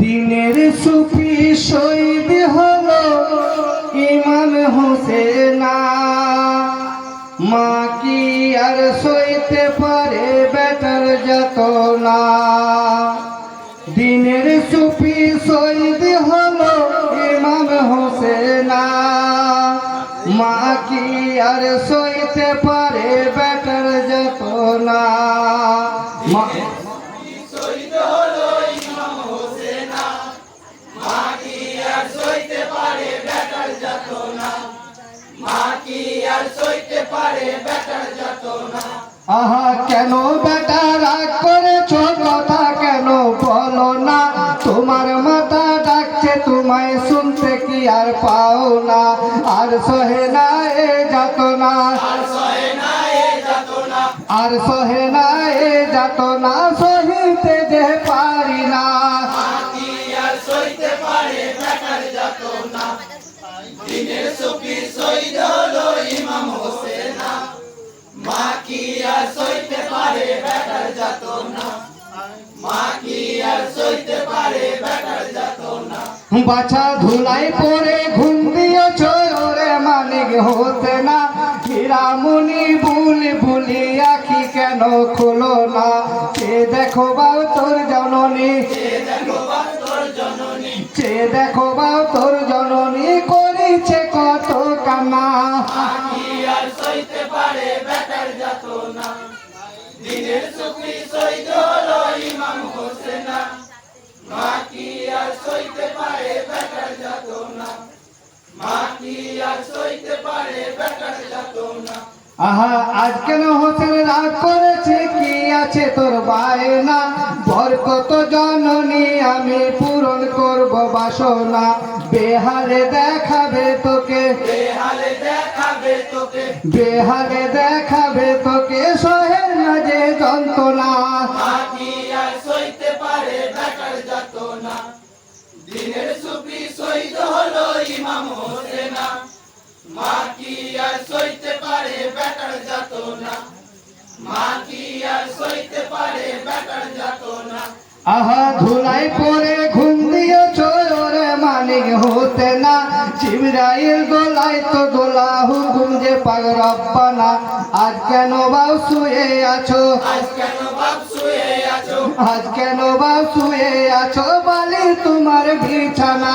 দিনের সুফি শহীদ হলো ইমাম হোসেনা। মা কি আর সইতে পারে বেটার যত না দিনের সুফি শহীদ হলো ইমাম হোসেনা। মা কি আর সইতে পারে বেটার যত না আহা, কেন বেটা রাগ করেছ? কথা কেন বলো না। তোমার মাথা ডাকছে, তোমায় শুনতে কি আর পাও না। আর সহে না এ যাত না আর সহে না এ যাত না সহিতে যে পারি না। বাছা ধুলাই পরে ঘুম দিয়েছ ওরে মানিক হতে না। হীরামণি বুলি বুলি আখি কেন খোলো না? সে দেখো বাউ তোর জননী। সে দেখো বাউ তোর জননী করিছে কত কানা আহা, আজ রাগ করেছে কি আছে তোর বায়না? বর কত জননী, আমি পূরণ করব বাসনা। বেহালে দেখাবে তোকে। বেহালে দেখাবে তোকে। সহে না যে যন্ত্রণা। আহা ধুলাই পরে ঘুম দিয়েছ ওরে মানিক হতে না। জিবরাইল দোলাই তো দোলা হুকুম যে পাগ রব্বানা আজ কেন বাউ শুয়ে আছো? আজ কেন বাউ শুয়ে আছো? বালি তোমার বিছানা?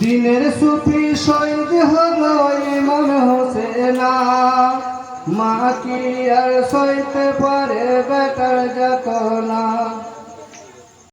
দিনের সুফি শহীদ হলো ইমাম হোসেনা। মা কি আর সইতে পারে বেটার যত না